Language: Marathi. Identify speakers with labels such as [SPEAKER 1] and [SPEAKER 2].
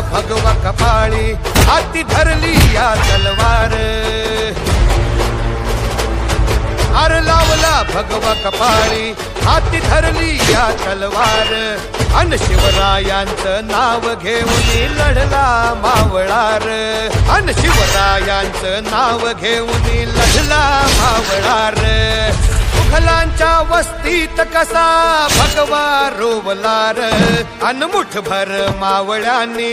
[SPEAKER 1] भगवा कपाळी हाती धरली या तलवार. आर लावला भगवा कपाळी हाती धरली या तलवार. अन शिवरायांचं नाव घेऊन लढला मावळार. अन शिवरायांचं नाव घेऊन लढला मावळार. मुघलांच्या वस्तीत कसा भगवा रोवलार. अन मुठभर मावळ्यांनी